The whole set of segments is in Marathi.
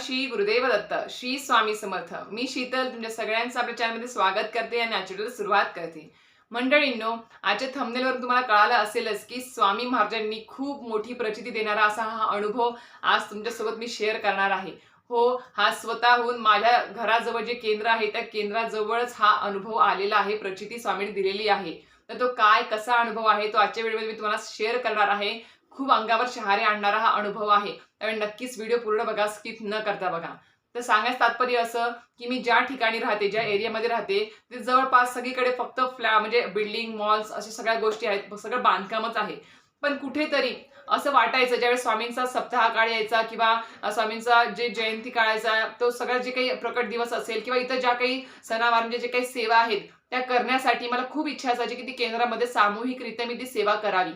श्री गुरुदेव दत्त श्री स्वामी समर्थ. मी शीतल तुमच्या सगळ्यांचं आपल्या चॅनलमध्ये स्वागत करते आणि आजच्या सुरुवात करते. मंडळींनो आजच्या थंबनेलवर तुम्हाला कळालं असेलच की स्वामी महाराजांनी खूप मोठी प्रचिती देणारा असा हा अनुभव आज तुमच्यासोबत मी शेअर करणार आहे. हो हा स्वतःहून माझ्या घराजवळ जे केंद्र आहे त्या केंद्राजवळच हा अनुभव आलेला आहे प्रचिती स्वामीने दिलेली आहे. तर तो काय कसा अनुभव आहे तो आजच्या व्हिडिओमध्ये मी तुम्हाला शेअर करणार आहे. खूप अंगावर शहारे आणणारा हा अनुभव आहे. त्यामुळे नक्कीच व्हिडिओ पूर्ण बघा स्किप न करता बघा. तर सांगायचं तात्पर्य असं की मी ज्या ठिकाणी राहते ज्या एरियामध्ये राहते ते जवळपास सगळीकडे फक्त फ्लॅ म्हणजे बिल्डिंग मॉल्स अशा सगळ्या गोष्टी आहेत. सगळं बांधकामच आहे. पण कुठेतरी असं वाटायचं ज्यावेळेस स्वामींचा सप्ताह काळ यायचा किंवा स्वामींचा जे जयंती काळायचा तो सगळा जे काही प्रकट दिवस असेल किंवा इतर ज्या काही सणावार म्हणजे जे काही सेवा आहेत त्या करण्यासाठी मला खूप इच्छा असायची की ती केंद्रामध्ये सामूहिकरित्या मी ती सेवा करावी.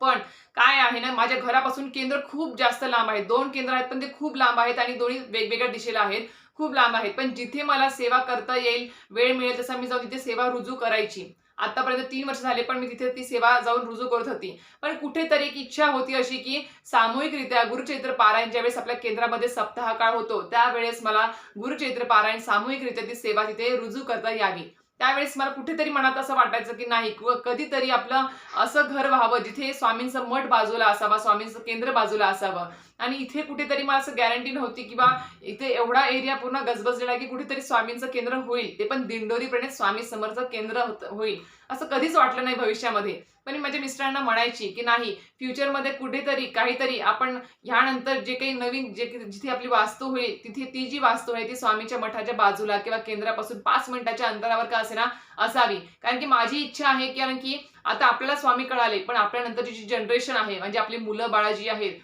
पण काय आहे ना माझ्या घरापासून केंद्र खूप जास्त लांब आहेत. दोन केंद्र आहेत पण ते खूप लांब आहेत आणि दोन्ही वेगवेगळ्या दिशेला आहेत. खूप लांब आहेत. पण जिथे मला सेवा करता येईल वेळ मिळेल तसा मी जाऊन तिथे सेवा रुजू करायची. आतापर्यंत तीन वर्ष झाले पण मी तिथे ती सेवा जाऊन रुजू करत होती. पण कुठेतरी एक इच्छा होती अशी की सामूहिकरित्या गुरुचैत्र पारायण ज्यावेळेस आपल्या केंद्रामध्ये सप्ताह काळ होतो त्यावेळेस मला गुरुचैत्र पारायण सामूहिकरित्या ती सेवा तिथे रुजू करता यावी. त्यावेळेस मला कुठेतरी मनात असं वाटायचं की नाही व कधीतरी आपलं असं घर व्हावं जिथे स्वामींचं मठ बाजूला असावा स्वामींचं केंद्र बाजूला असावं. आणि इथे कुठेतरी मला असं गॅरंटी नव्हती किंवा इथे एवढा एरिया पूर्ण गजबजलेला की कुठेतरी स्वामींचं केंद्र होईल. ते पण दिंडोरीपणे स्वामी समर्थ केंद्र होत- होईल. असं कधीच वाटलं नाही भविष्यामध्ये. पण मी माझ्या मिस्टरांना म्हणायची की नाही फ्युचरमध्ये कुठेतरी काहीतरी आपण ह्यानंतर जे काही नवीन जे जिथे आपली वास्तू होईल तिथे ती जी वास्तू आहे ती स्वामीच्या मठाच्या बाजूला किंवा केंद्रापासून पाच मिनिटाच्या अंतरावर का असेना असावी. कारण की माझी इच्छा आहे कारण की आता आपल्याला स्वामी कळाले पण आपल्यानंतरची जी जनरेशन आहे म्हणजे आपली मुलं बाळा जी आहेत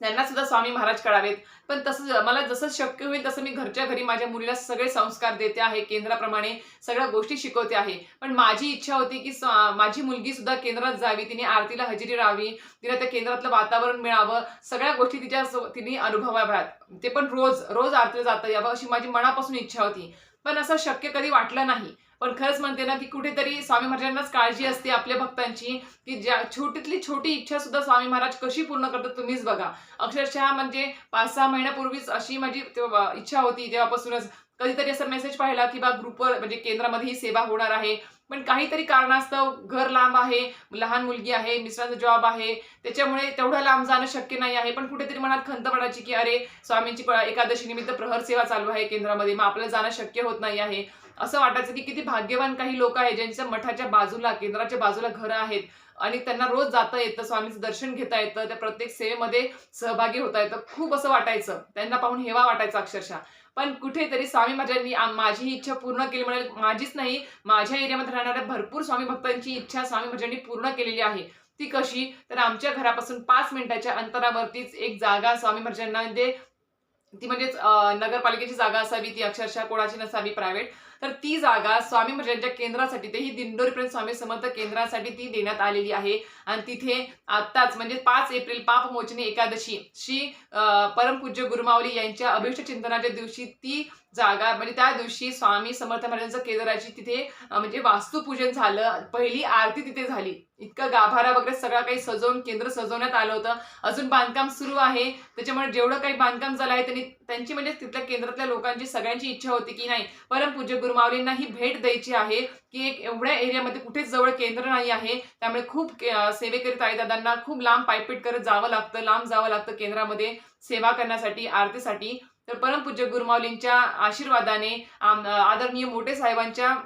त्यांना सुद्धा स्वामी महाराज कळावेत. पण तसं मला जसं शक्य होईल तसं मी घरच्या घरी माझ्या मुलीला सगळे संस्कार देते आहे केंद्राप्रमाणे सगळ्या गोष्टी शिकवते आहे. पण माझी इच्छा होती की माझी मुलगी सुद्धा केंद्रात जावी तिने आरतीला हजेरी राहावी तिला त्या केंद्रातलं वातावरण मिळावं सगळ्या गोष्टी तिच्या तिने अनुभवाव्यात. ते पण रोज रोज आरतीला जाता यावं अशी माझी मनापासून इच्छा होती. पण असं शक्य कधी वाटलं नाही. पण खरंच म्हणते ना की कुठेतरी स्वामी महाराजांनाच काळजी असते आपल्या भक्तांची की ज्या छोटीतली छोटी इच्छा सुद्धा स्वामी महाराज कशी पूर्ण करतात तुम्हीच बघा. अक्षरशः म्हणजे पाच सहा महिन्यापूर्वीच अशी माझी इच्छा होती तेव्हापासूनच. कधीतरी असा मेसेज पाहिला की बा ग्रुपवर म्हणजे केंद्रामध्ये ही सेवा होणार आहे. पण काहीतरी कारणास्तव घर लांब आहे लहान मुलगी आहे मिस्टरांचा जॉब आहे. त्याच्यामुळे तेवढं लांब जाणं शक्य नाही आहे. पण कुठेतरी मनात खंत पडायची की अरे स्वामींची एकादशी निमित्त प्रहर सेवा चालू आहे केंद्रामध्ये. मग आपल्याला जाणं शक्य होत नाही आहे. असं वाटायचं की किती भाग्यवान काही लोक आहेत ज्यांच्या मठाच्या बाजूला केंद्राच्या बाजूला घरं आहेत आणि त्यांना रोज जाता येतं स्वामीचं दर्शन घेता येतं त्या प्रत्येक सेवेमध्ये सहभागी होता येतं. खूप असं वाटायचं. त्यांना पाहून हेवा वाटायचा अक्षरशः. पण कुठेतरी स्वामी महाराजांनी माझी ही इच्छा पूर्ण केली म्हणजे माझीच नाही माझ्या एरियामध्ये राहणाऱ्या भरपूर स्वामी भक्तांची इच्छा स्वामी माझ्यांनी पूर्ण केलेली आहे. ती कशी? तर आमच्या घरापासून पाच मिनिटाच्या अंतरावरतीच एक जागा स्वामी महाराजांना म्हणजे ती म्हणजेच नगरपालिकेची जागा असावी ती अक्षरशः कोणाची नसावी प्रायव्हेट. तर ती जागा स्वामी महाराजांच्या केंद्रासाठी तेही दिंडोरीपर्यंत स्वामी समर्थ केंद्रासाठी ती देण्यात आलेली आहे. आणि तिथे आत्ताच म्हणजे पाच एप्रिल पापमोचनी एकादशी श्री परमपूज्य गुरुमावली यांच्या अभिष्ट चिंतनाच्या दिवशी ती जागा म्हणजे त्या दिवशी स्वामी समर्थ महाराजांचं केंद्राची तिथे म्हणजे वास्तुपूजन झालं. पहिली आरती तिथे झाली. इतकं गाभारा वगैरे सगळं काही सजवून केंद्र सजवण्यात आलं होतं. अजून बांधकाम सुरू आहे. त्याच्यामुळे जेवढं काही बांधकाम झालं आहे त्यांनी त्यांची म्हणजे तिथल्या केंद्रातल्या लोकांची सगळ्यांची इच्छा होती की नाही परमपूज्य गुरुमावलींना ही भेट द्यायची आहे की एक एवढ्या एरियामध्ये कुठेच जवळ केंद्र नाही आहे. त्यामुळे खूप के- अं, सेवेकरीत आई दादांना. खूप लांब पायपीट करत जावं लागतं लांब जावं लागतं केंद्रामध्ये सेवा करण्यासाठी आरतीसाठी. तर परमपूज्य गुरुमावलींच्या आशीर्वादाने आम- आदरणीय मोठे साहेबांच्या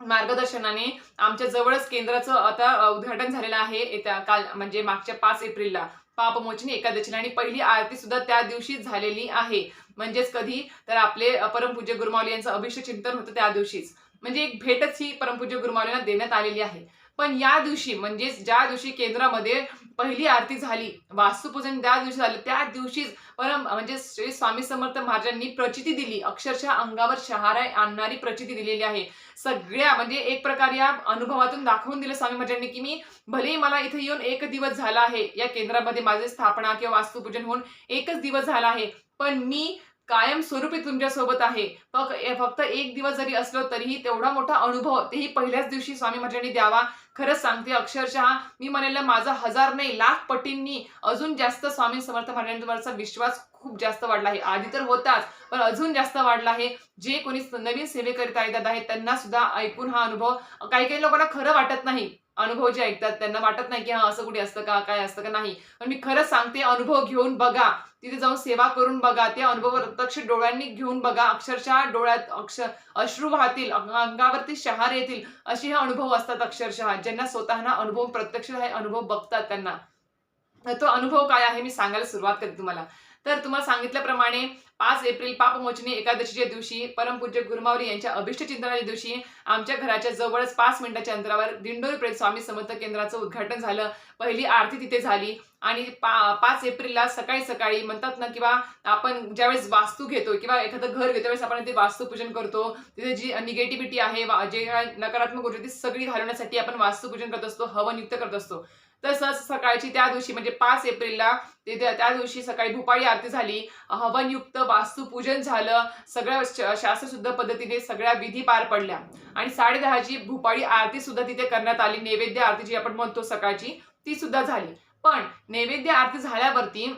मार्गदर्शनाने आमच्या जवळच केंद्राचं आता उद्घाटन झालेलं आहे. येत्या काल म्हणजे मागच्या पाच एप्रिलला. पापमोचनी एकादशीला आणि पहिली आरती सुद्धा त्या दिवशी झालेली आहे. म्हणजेच कधी? तर आपले परमपूज्य गुरुमावली यांचं अभिषेक चिंतन होतं त्या दिवशीच. म्हणजे एक भेटच ही परमपूज्य गुरुमावलींना देण्यात आलेली आहे. पण या दिवशी म्हणजेच ज्या दिवशी केंद्रामध्ये पहिली आरती झाली वास्तुपूजन ज्या दिवशी झालं. त्या दिवशीच परम म्हणजे श्री स्वामी समर्थ महाराजांनी प्रचिती दिली. अक्षरशः अंगावर शहारा आणणारी प्रचिती दिलेली आहे. सगळ्या म्हणजे एक प्रकार या अनुभवातून दाखवून दिलं स्वामी महाराजांनी की मी भलेही मला इथे येऊन एक दिवस झाला आहे या केंद्रामध्ये माझे स्थापना किंवा वास्तुपूजन होऊन एकच दिवस झाला आहे पण मी कायम स्वरूपी आहे. फक्त फक्त एक दिवस जरी असलो तरीही तेवढा मोठा अनुभव तेही पहिल्याच दिवशी स्वामी महाराजांनी द्यावा. खरंच सांगते अक्षरशः मी म्हणेल माझा हजार नाही लाख पटींनी अजून जास्त स्वामी समर्थ महाराजांवरचा विश्वास खूप जास्त वाढला आहे. आधी तर होताच पण अजून जास्त वाढला आहे. जे कोणी नवीन सेवेकरिता येतात आहेत त्यांना सुद्धा ऐकून हा अनुभव काही काही लोकांना खरं वाटत नाही. अनुभव जे ऐकतात त्यांना वाटत नाही की हा असं कुठे असतं का काय असतं का नाही. पण मी खरंच सांगते अनुभव घेऊन बघा. तिथे जाऊन सेवा करून बघा. ते अनुभव प्रत्यक्ष डोळ्यांनी घेऊन बघा. अक्षरशः डोळ्यात अक्ष अश्रू वाहतील अंगावरती शहार येतील असे हे अनुभव असतात अक्षरशः. ज्यांना स्वतःना अनुभव प्रत्यक्ष हे अनुभव बघतात त्यांना. तो अनुभव काय आहे मी सांगायला सुरुवात करते तुम्हाला. तर तुम्हाला सांगितल्याप्रमाणे पाच एप्रिल पापमोचनी एकादशीच्या दिवशी परमपूज्य गुरुमावरी यांच्या अभिष्ट चिंतनाच्या दिवशी आमच्या घराच्या जवळच पाच मिनिटाच्या अंतरावर दिंडोरी प्रेत स्वामी समर्थ केंद्राचं उद्घाटन झालं. पहिली आरती तिथे झाली आणि पा पाच एप्रिलला सकाळी सकाळी म्हणतात ना किंवा आपण ज्यावेळेस वास्तू घेतो किंवा एखादं घर घेतो त्यावेळेस आपण ते वास्तुपूजन करतो. तिथे जी निगेटिव्हिटी आहे जे काय नकारात्मक ऊर्जा ती सगळी घालवण्यासाठी आपण वास्तुपूजन करत असतो हवनयुक्त करत असतो. तसंच सकाळची त्या दिवशी म्हणजे पाच एप्रिलला ते त्या दिवशी सकाळी भूपाळी आरती झाली. हवनयुक्त वास्तुपूजन झालं. सगळ्या शास्त्रशुद्ध पद्धतीने सगळ्या विधी पार पडल्या. आणि साडेदहाची भूपाळी आरती सुद्धा तिथे करण्यात आली. नैवेद्य आरती जी आपण म्हणतो सकाळची ती सुद्धा झाली. पण नैवेद्य आरती झाल्यावरती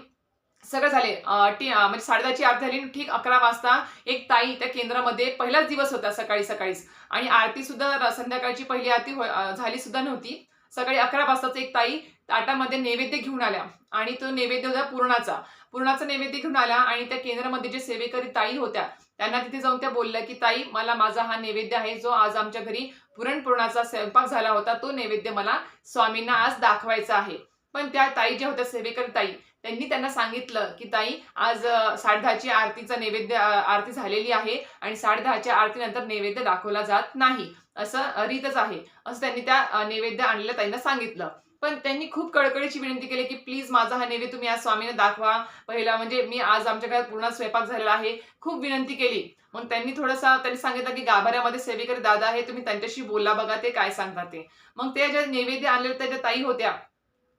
सगळं झाले. म्हणजे साडेदहाची आरती झाली. ठीक अकरा वाजता एक ताई त्या केंद्रामध्ये पहिलाच दिवस होता सकाळी सकाळीच. आणि आरती सुद्धा संध्याकाळची पहिली आरती हो, झाली सुद्धा नव्हती. सकाळी अकरा वाजताच एक ताई ताटामध्ये नैवेद्य घेऊन आल्या. आणि तो नैवेद्य होता पूर्णाचा. पूर्णाचा नैवेद्य घेऊन आला आणि त्या केंद्रामध्ये जे सेवेकरी ताई होत्या त्यांना तिथे जाऊन त्या बोलल्या की ताई मला माझा हा नैवेद्य आहे जो आज आमच्या घरी पुरणपूर्णाचा स्वयंपाक झाला होता तो नैवेद्य मला स्वामींना आज दाखवायचा आहे. पण त्या ताई ज्या होत्या सेवेकरी ताई त्यांनी त्यांना सांगितलं की ताई आज साडे साडेदहाची आरतीचा नैवेद्य आरती झालेली आहे आणि साडेदहाच्या आरतीनंतर नैवेद्य दाखवला जात नाही. असं रीतच आहे. असं त्यांनी त्या नैवेद्य आणलेलं ताईंना सांगितलं. पण त्यांनी खूप कळकळीची विनंती केली की प्लीज माझा हा नैवेद्य तुम्ही आज स्वामीने दाखवा. पहिला म्हणजे मी आज आमच्या घरात पूर्ण स्वयंपाक झालेला आहे. खूप विनंती केली. मग त्यांनी थोडंसं त्यांनी सांगितलं की गाभाऱ्यामध्ये सेवेकरी दादा आहे तुम्ही त्यांच्याशी बोला बघा ते काय सांगता ते. मग ते ज्या नैवेद्य आणलेले त्या ज्या ताई होत्या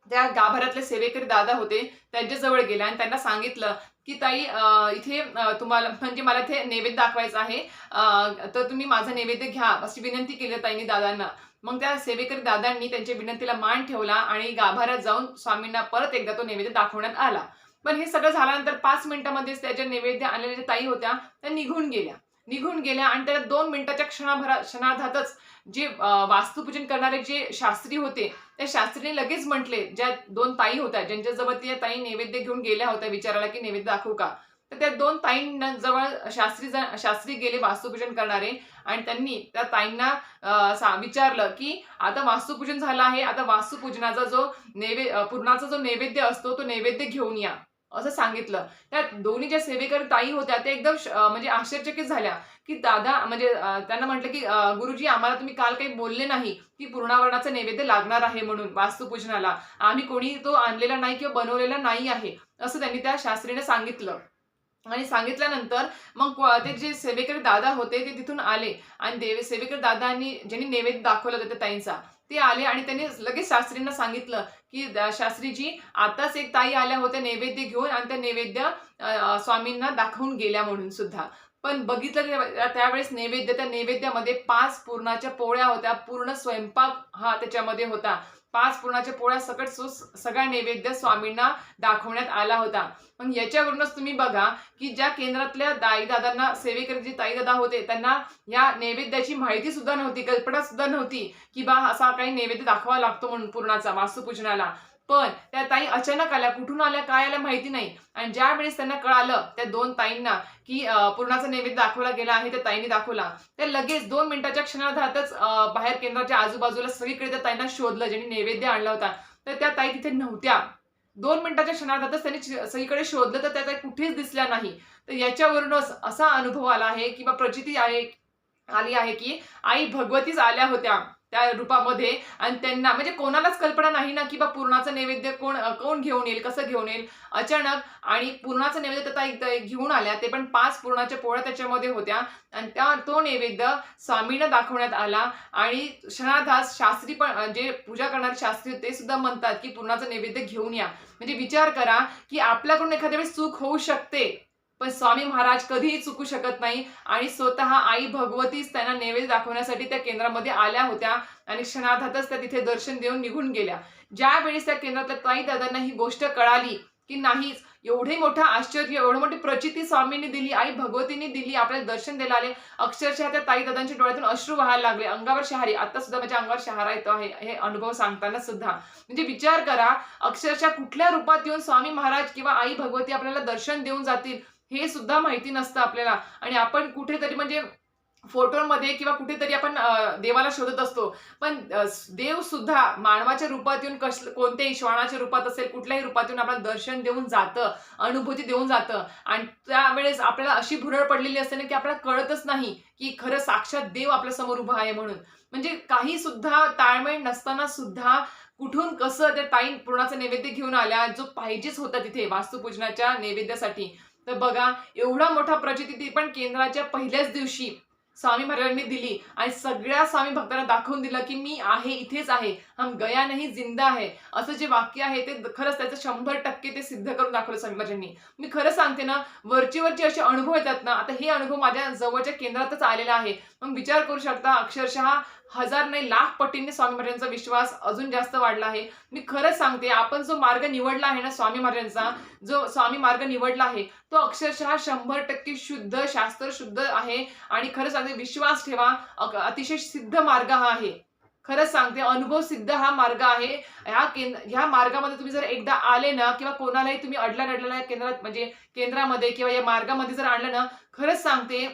त्या गाभाऱ्यातले सेवेकरी दादा होते त्यांच्याजवळ गेल्या आणि त्यांना सांगितलं की ताई इथे तुम्हाला म्हणजे मला इथे नैवेद्य दाखवायचं आहे. तर तुम्ही माझं नैवेद्य घ्या. अशी विनंती केली ताईंनी दादांना. मग त्या सेवेकरी दादांनी त्यांच्या विनंतीला मान ठेवला आणि गाभाऱ्यात जाऊन स्वामींना परत एकदा तो नैवेद्य दाखवण्यात आला. पण हे सगळं झाल्यानंतर पाच मिनिटामध्येच त्याच्या नैवेद्य आणलेल्या ज्या ताई होत्या त्या निघून गेल्या. निघून गेल्या आणि त्या दोन मिनिटाच्या क्षणाभरा क्षणार्धातच जे वास्तुपूजन करणारे जे शास्त्री होते त्या शास्त्रीने लगेच म्हटले ज्या दोन ताई होत्या ज्यांच्याजवळ त्या ताई नैवेद्य घेऊन गेल्या होत्या विचारायला की नैवेद्य दाखवू का? तर त्या दोन ताईंजवळ शास्त्री जण- शास्त्री गेले वास्तुपूजन करणारे आणि त्यांनी त्या ताईंना सा- विचारलं की आता वास्तुपूजन झालं आहे आता वास्तुपूजनाचा जो नैवे पूर्णाचा जो नैवेद्य असतो तो नैवेद्य घेऊन या. असं सांगितलं. त्या दोन्ही ज्या सेवेकरी ताई होत्या त्या एकदम म्हणजे आश्चर्यचकित झाल्या की दादा म्हणजे त्यांना म्हटलं की गुरुजी आम्हाला तुम्ही काल काही बोलले नाही की पूर्णावरणाचं नैवेद्य लागणार आहे म्हणून वास्तुपूजनाला आम्ही कोणी तो आणलेला नाही किंवा बनवलेला नाही आहे असं त्यांनी त्या शास्त्रीने सांगितलं. आणि सांगितल्यानंतर मग ते जे सेवेकरी दादा होते ते तिथून आले. आणि देवे सेवेकरी दादांनी ज्यांनी नैवेद्य दाखवलं होतं त्या ताईंचा ते आले आणि त्यांनी लगेच शास्त्रींना सांगितलं की शास्त्रीजी आताच एक ताई आल्या होत्या नैवेद्य घेऊन आणि त्या नैवेद्य स्वामींना दाखवून गेल्या म्हणून सुद्धा. पण बघितलं त्यावेळेस नैवेद्य त्या नैवेद्यामध्ये पाच पूर्णाच्या पोळ्या होत्या. पूर्ण स्वयंपाक हा त्याच्यामध्ये होता. पाच पुरणाच्या पोळ्या सकट सो सगळा नैवेद्य स्वामींना दाखवण्यात आला होता. मग याच्यावरूनच तुम्ही बघा की ज्या केंद्रातल्या दाईदादांना सेवेकरी जे ताईदादा होते त्यांना या नैवेद्याची माहिती सुद्धा नव्हती कल्पना सुद्धा नव्हती की बा असा काही नैवेद्य दाखवा लागतो म्हणून पूर्णाचा वास्तुपूजनाला पण त्या ताई अचानक आल्या. कुठून आल्या काय आल्या माहिती नाही. आणि ज्या वेळेस त्यांना कळालं त्या दोन ताईंना की पूर्णाचा नैवेद्य दाखवला गेला आहे त्या ताईंनी दाखवला. त्या लगेच दोन मिनिटाच्या क्षणार्धातच बाहेर केंद्राच्या आजूबाजूला सगळीकडे त्या ताईंना शोधलं ज्यांनी नैवेद्य आणला होता. तर त्या ताई तिथे नव्हत्या. दोन मिनिटाच्या क्षणार्धातच त्यांनी सगळीकडे शोधलं तर त्या ताई कुठेच दिसल्या नाही. तर याच्यावरूनच असा अनुभव आला आहे किंवा प्रचिती आहे आली आहे की आई भगवतीच आल्या होत्या. त्या रूपामध्ये. आणि त्यांना म्हणजे कोणालाच कल्पना नाही ना की बा पूर्णाचं नैवेद्य कोण कोण घेऊन येईल कसं घेऊन येईल. अचानक आणि पूर्णाचं नैवेद्य त्या एकदा घेऊन आल्या ते पण पाच पूर्णाच्या पोळ्या त्याच्यामध्ये होत्या. आणि त्या तो नैवेद्य स्वामींना दाखवण्यात आला. आणि क्षणार्धात शास्त्री पण जे पूजा करणारे शास्त्री होते ते सुद्धा म्हणतात की पूर्णाचं नैवेद्य घेऊन या. म्हणजे विचार करा की आपल्याकडून एखाद्या वेळेस चूक होऊ शकते. पण स्वामी महाराज कधीही चुकू शकत नाही आणि स्वतः आई भगवतीच त्यांना नैवेद्य दाखवण्यासाठी त्या केंद्रामध्ये आल्या होत्या आणि क्षणाधातच त्या तिथे दर्शन देऊन निघून गेल्या. ज्यावेळेस त्या केंद्रातल्या ताई दादांना ही गोष्ट कळाली की नाहीच एवढे मोठं आश्चर्य एवढं मोठी प्रचिती स्वामींनी दिली आई भगवतीने दिली आपल्याला दर्शन द्यायला आले. अक्षरशः त्या ताई दादांच्या डोळ्यातून अश्रू व्हायला लागले. अंगावर शहारी आता सुद्धा माझ्या अंगावर शहारा येतो आहे हे अनुभव सांगताना सुद्धा. म्हणजे विचार करा अक्षरशः कुठल्या रूपात येऊन स्वामी महाराज किंवा आई भगवती आपल्याला दर्शन देऊन जातील? हे सुद्धा माहिती नसतं आपल्याला. आणि आपण कुठेतरी म्हणजे फोटोमध्ये किंवा कुठेतरी आपण देवाला शोधत असतो. पण देव सुद्धा मानवाच्या रूपात येऊन कश कोणत्याही श्वानाच्या रूपात असेल कुठल्याही रूपात येऊन आपल्याला दर्शन देऊन जातं अनुभूती देऊन जातं. आणि त्यावेळेस आपल्याला अशी भुरळ पडलेली असते ना की आपल्याला कळतच नाही की खरं साक्षात देव आपल्यासमोर उभा आहे म्हणून. म्हणजे काही सुद्धा ताळमेळ नसताना सुद्धा कुठून कसं त्या ताईन पूर्णाचं नैवेद्य घेऊन आल्या जो पाहिजेच होता तिथे वास्तुपूजनाच्या नैवेद्यासाठी. तर बघा एवढा मोठा प्रचिती पण केंद्राच्या पहिल्याच दिवशी स्वामी महाराजांनी दिली आणि सगळ्या स्वामी भक्तांना दाखवून दिलं की मी आहे इथेच आहे. हम गया नाही जिंदा आहे असं जे वाक्य आहे ते खरंच त्याचं शंभर टक्के ते सिद्ध करून दाखवलं स्वामी महाराजांनी. मी खरं सांगते ना वरची वरचे असे अनुभव येतात ना आता हे अनुभव माझ्या जवळच्या केंद्रातच आलेला आहे. मग विचार करू शकता अक्षरशः हजार नाही लाख पटींनी स्वामी महाराजांचा विश्वास अजून जास्त वाढला आहे. मी खरंच सांगते आपण जो मार्ग निवडला आहे ना स्वामी महाराजांचा जो स्वामी मार्ग निवडला आहे तो अक्षरशः शंभर टक्के शुद्ध शास्त्र शुद्ध आहे. आणि खरं सांगते विश्वास ठेवा अक- अतिशय सिद्ध मार्ग हा आहे. खरंच सांगते अनुभव सिद्ध हा मार्ग आहे. ह्या केंद्र ह्या मार्गामध्ये तुम्ही जर एकदा आले ना किंवा कोणालाही तुम्ही अडल्या नडलेल्या केंद्रात म्हणजे केंद्रामध्ये किंवा या मार्गामध्ये जर आणलं ना खरंच सांगते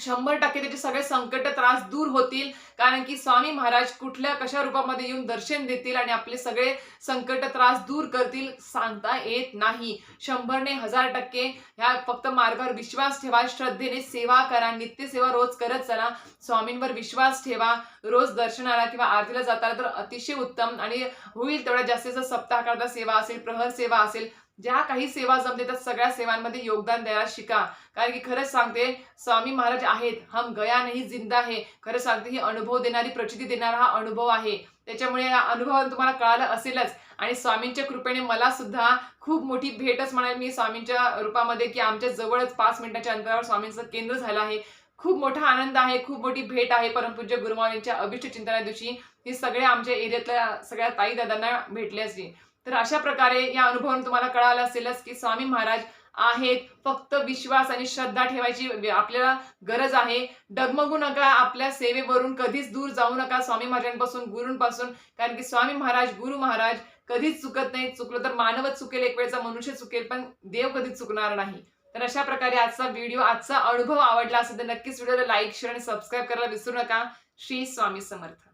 शंभर टक्के त्याचे सगळे संकट त्रास दूर होतील. कारण की स्वामी महाराज कुठल्या कशा रूपामध्ये येऊन दर्शन देतील आणि आपले सगळे संकट त्रास दूर करतील सांगता येत नाही. शंभरने हजार टक्के ह्या फक्त मार्गावर विश्वास ठेवा श्रद्धेने सेवा करा नित्यसेवा रोज करत चला. स्वामींवर विश्वास ठेवा रोज दर्शनाला किंवा आरतीला जाताना तर अतिशय उत्तम आणि होईल तेवढ्या जास्तीत जास्त सप्ताह करता सेवा असेल प्रहर सेवा असेल ज्या काही सेवा जमते त्या सगळ्या सेवांमध्ये योगदान द्यायला शिका. कारण की खरंच सांगते स्वामी महाराज आहेत. हम गया नाही जिंदा आहे खरं सांगते ही अनुभव देणारी प्रचिती देणारा हा अनुभव आहे. त्याच्यामुळे या अनुभवातून तुम्हाला कळालं असेलच. आणि स्वामींच्या कृपेने मला सुद्धा खूप मोठी भेटच म्हणाल मी स्वामींच्या रूपामध्ये की आमच्या जवळच पाच मिनिटाच्या अंतरावर स्वामींचं केंद्र झालं आहे. खूप मोठा आनंद आहे खूप मोठी भेट आहे. परमपूज्य गुरुमाऊलींच्या अभिष्ट चिंतना दिवशी ही सगळ्या आमच्या एरियातल्या सगळ्या ताई दादांना भेटली असली. तर अशा प्रकारे या अनुभवाने तुम्हाला कळालं असेलच की स्वामी महाराज आहेत. फक्त विश्वास आणि श्रद्धा ठेवायची आपल्याला गरज आहे. डगमगू नका आपल्या सेवेवरून कधीच दूर जाऊ नका स्वामी महाराजांपासून गुरूंपासून. कारण की स्वामी महाराज गुरु महाराज कधीच चुकत नाही चुकलं तर मानवच चुकेल एक वेळचा मनुष्य चुकेल पण देव कधीच चुकणार नाही. तर अशा प्रकारे आजचा व्हिडिओ आजचा अनुभव आवडला असेल तर नक्कीच व्हिडिओला लाईक शेअर आणि सबस्क्राईब करायला विसरू नका. श्री स्वामी समर्थ.